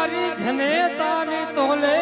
મારી જનેતાની તોલે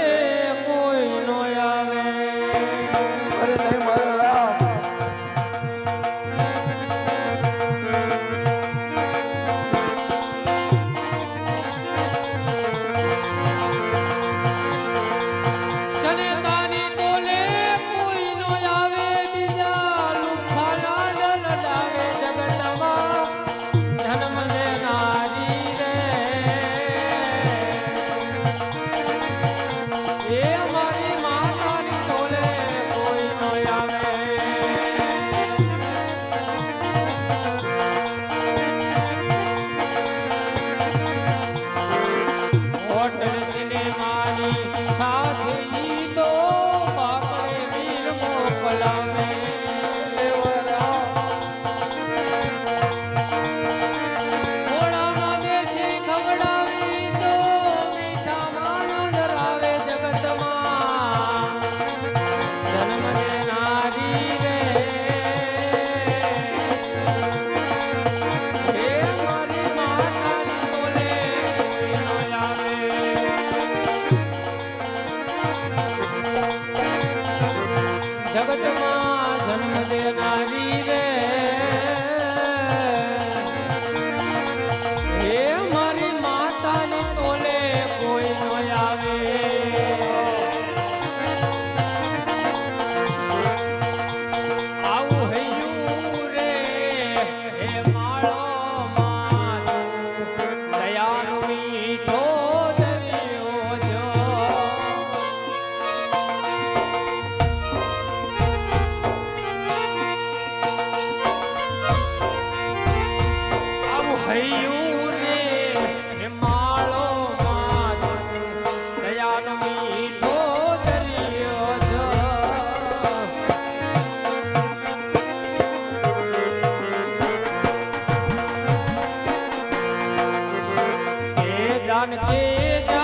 જાનકી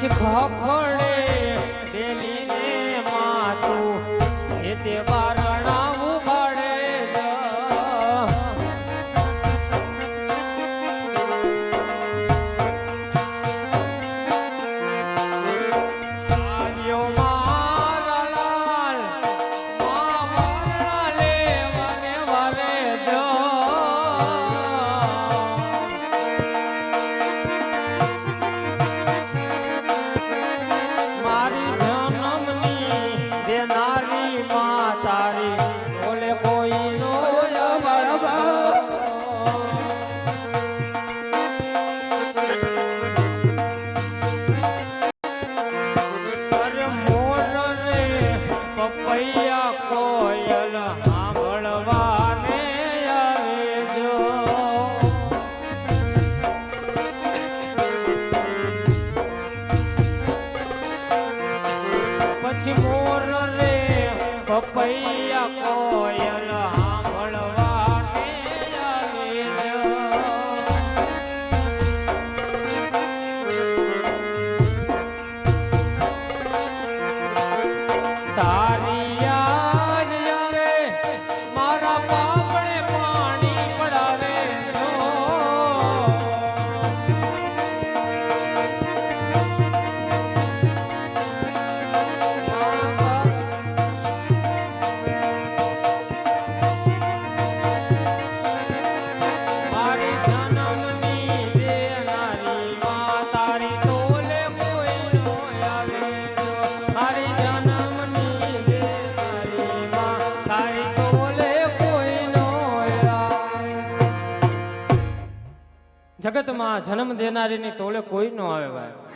谢可儿可儿哎呀，哎呀 જગતમાં જન્મ દેનારીની તોલે કોઈ ન આવે ભાઈ.